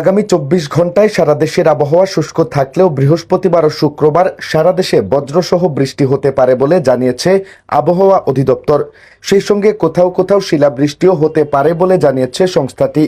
আগামী চব্বিশ ঘন্টায় সারা দেশের আবহাওয়া শুষ্ক থাকলেও বৃহস্পতিবার ও শুক্রবার সারা দেশে বজ্রসহ বৃষ্টি হতে পারে বলে জানিয়েছে আবহাওয়া অধিদপ্তর। সেই সঙ্গে কোথাও কোথাও শিলাবৃষ্টিও হতে পারে বলে জানিয়েছে সংস্থাটি।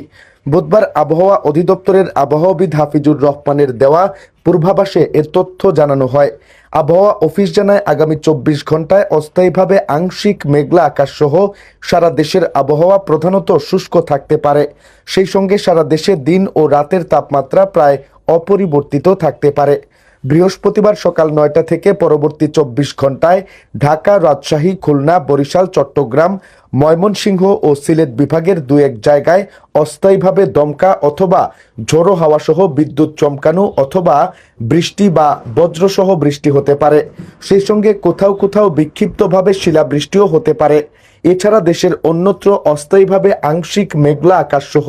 বুধবার আবহাওয়া অধিদপ্তরের আবহাওয়াবিদ হাফিজুর রহমানের দেওয়া পূর্বাভাসে এর তথ্য জানানো হয়। আবহাওয়া অফিস জানায়, আগামী চব্বিশ ঘন্টায় অস্থায়ীভাবে আংশিক মেঘলা আকাশ সহ সারা দেশের আবহাওয়া প্রধানত শুষ্ক থাকতে পারে। সেই সঙ্গে সারা দেশে দিন ও রাতের তাপমাত্রা প্রায় অপরিবর্তিত থাকতে পারে। বৃহস্পতিবার সকাল নয়টা থেকে পরবর্তী চব্বিশ ঘন্টায় ঢাকা, রাজশাহী, খুলনা, বরিশাল, চট্টগ্রাম ময়মনসিংহ ও সিলেট বিভাগের দু এক জায়গায় অস্থায়ীভাবে দমকা অথবা ঝোড়ো হাওয়া সহ বিদ্যুৎ চমকানো অথবা বৃষ্টি বা বজ্রসহ বৃষ্টি হতে পারে। সেই সঙ্গে কোথাও কোথাও বিক্ষিপ্তভাবে শিলাবৃষ্টিও হতে পারে। এছাড়া দেশের অন্যত্র অস্থায়ীভাবে আংশিক মেঘলা আকাশ সহ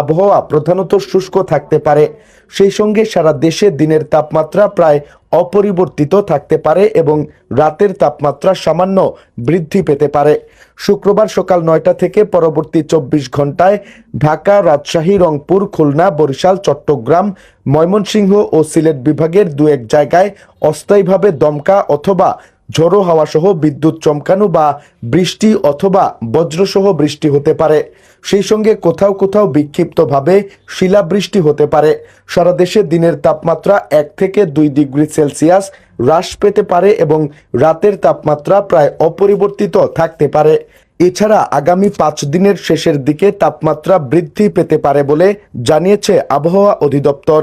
আবহাওয়া প্রধানত শুষ্ক থাকতে পারে। সেই সঙ্গে সারা দেশে দিনের তাপমাত্রা প্রায় অপরিবর্তিত থাকতে পারে এবং রাতের তাপমাত্রা সামান্য বৃদ্ধি পেতে পারে। শুক্রবার সকাল নয়টা থেকে পরবর্তী চব্বিশ ঘন্টায় ঢাকা, রাজশাহী, রংপুর, খুলনা, বরিশাল, চট্টগ্রাম, ময়মনসিংহ ও সিলেট বিভাগের দু এক জায়গায় অস্থায়ীভাবে দমকা অথবা ঝোড়ো হাওয়া সহ বিদ্যুৎ চমকানো বা বৃষ্টি অথবা বজ্রসহ বৃষ্টি হতে পারে। সেই সঙ্গে কোথাও কোথাও বিক্ষিপ্তভাবে শিলাবৃষ্টি হতে পারে। সারা দেশে দিনের তাপমাত্রা এক থেকে দুই ডিগ্রি সেলসিয়াস হ্রাস পেতে পারে এবং রাতের তাপমাত্রা প্রায় অপরিবর্তিত থাকতে পারে। এছাড়া আগামী পাঁচ দিনের শেষের দিকে তাপমাত্রা বৃদ্ধি পেতে পারে বলে জানিয়েছে আবহাওয়া অধিদপ্তর।